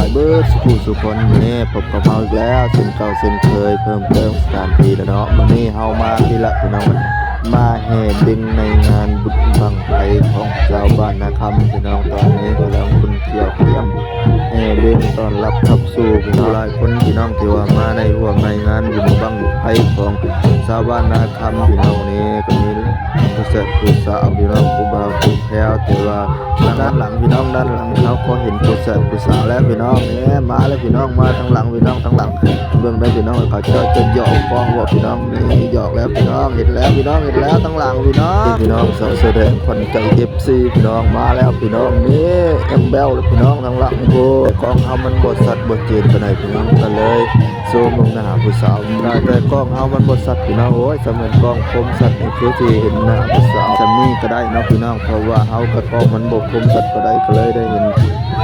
ายเบิร์ดสุขุสุคนวันนี้พบกับเราอีกแล้วเส้นเก่าเส้นเคยเพิ่มเติมสถานที่แล้วเนาะวันนี้เฮามาที่ละพี่น้องมาแห่ดึงในงานบุญบังไฟของชาวบ้านนาคำพี่น้องตอนนี้กำลังคุณเกี่ยวเทียม แห่ดึงต้อนรับขับสู่พี่น้หลายคนพี่น้องที่ว่ามาในห่วงในงานบุญบังไฟของชาวบ้านนาคำพี่น้องนี้ก็มีผู้เสพผู้สาวพี่น้องผู้บ่าวผู้แพ้วแต่ว่าด้านหลังพี่น้องด้านหลังเขาก็เห็นผู้เสพผู้สาวแล้วพี่น้องเนี่ยมาแล้วพี่น้องมาทางหลังพี่น้องทางหลังเบื้องได้พี่น้องเขาจะจะหยอกฟ้องว่าพี่น้องนี่หยอกแล้วพี่น้องเห็นแล้วพี่น้องเห็นแล้วทางหลังพี่น้องพี่น้องสาวแสดงคนใจเอฟซีพี่น้องมาแล้วพี่น้องนี่แอมเบลแล้วพี่น้องทางหลังโอ้กล้องเฮามันบดสัตว์บดเจนไปไหนพี่น้องก็เลยซูมลงหน้าผู้สาวได้แต่กล้องเฮามันบดสัตว์พี่น้องโอ้ยสมัยกล้องคมสัตว์นี่คือที่เห็นหน้าผู้สาวจะมีก็ได้นะพี่น้องเพราะว่าเฮากับกล้องมันบกคมสัตว์ก็ได้ก็เลยได้เห็น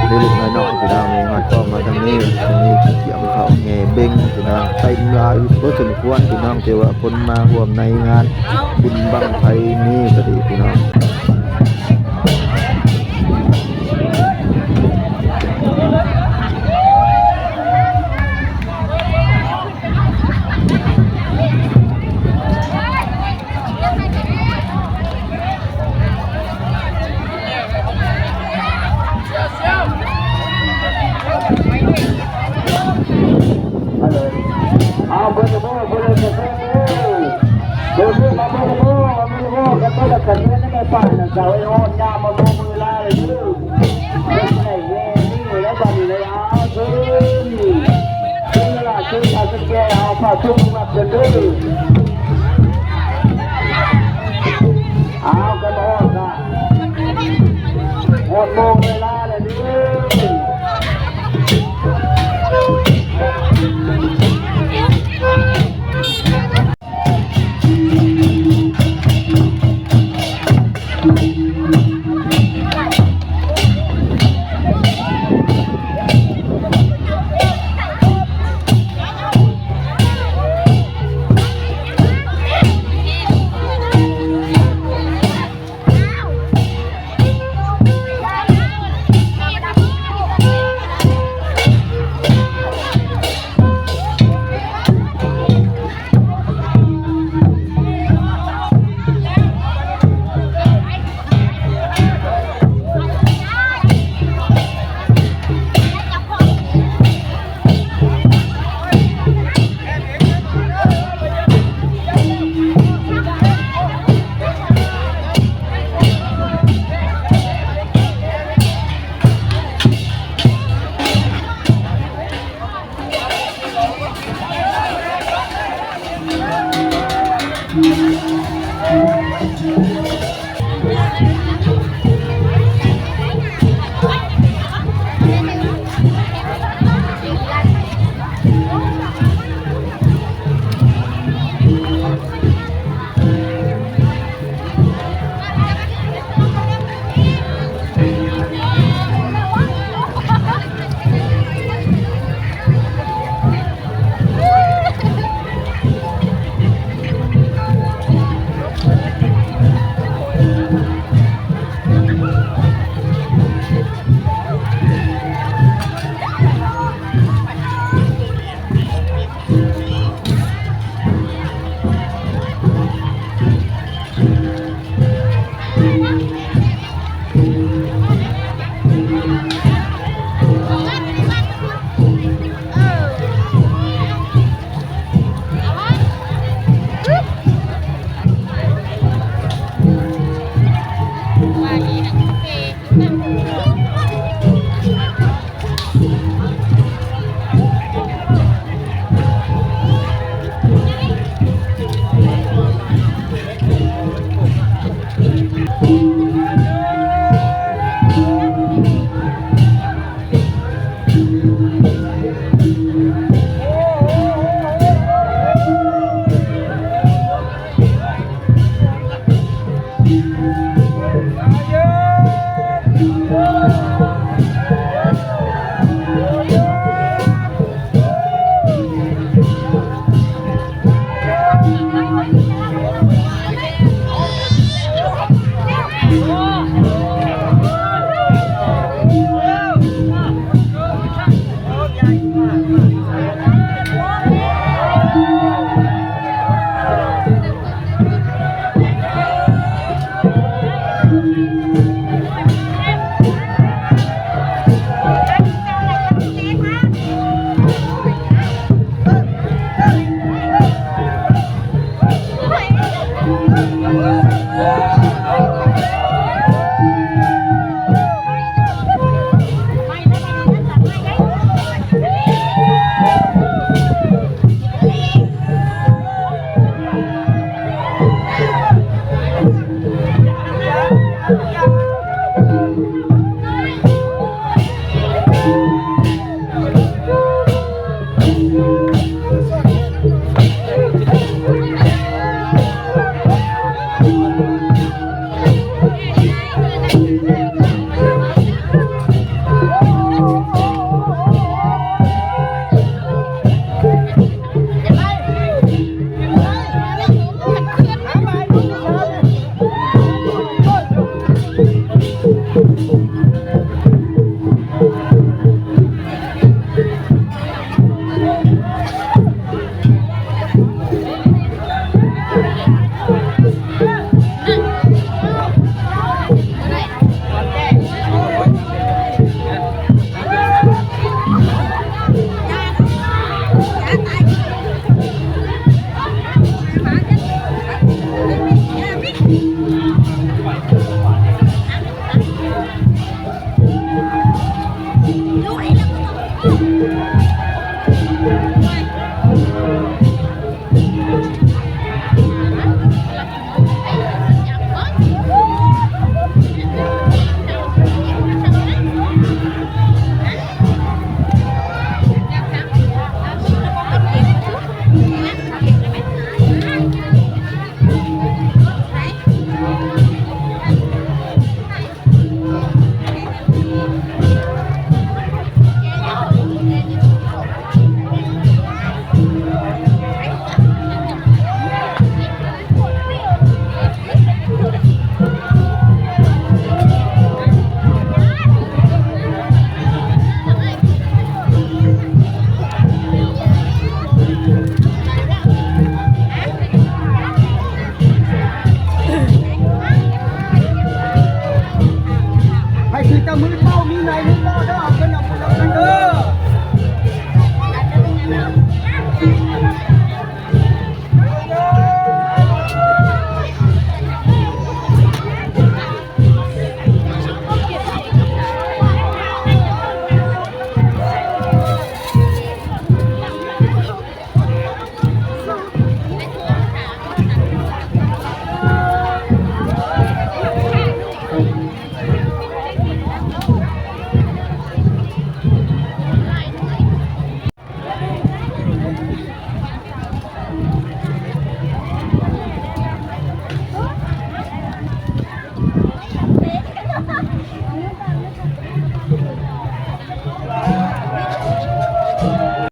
เล็กๆน้อยๆพี่น้องนี่มันกล้องมาทางนี้ทางนี้เกี่ยวเขาแห่เบ่งพี่น้องเต็มลายก็สมควรพี่น้องแต่ว่าคนมาร่วมในงานบุญบังไฟนี่ก็ดีพี่น้อง กันก็จะกันนี่ไม่ป่าน่ะเจ้าไอ้ฮอนยามาโมมือลาเลยยืมไม่ใช่เงี้ยนี่แล้วบันเลยเอาซื้อซื้อละซื้อผ้าสแกเอาผ้าชุ่มมาเดินดื้อ Thank you.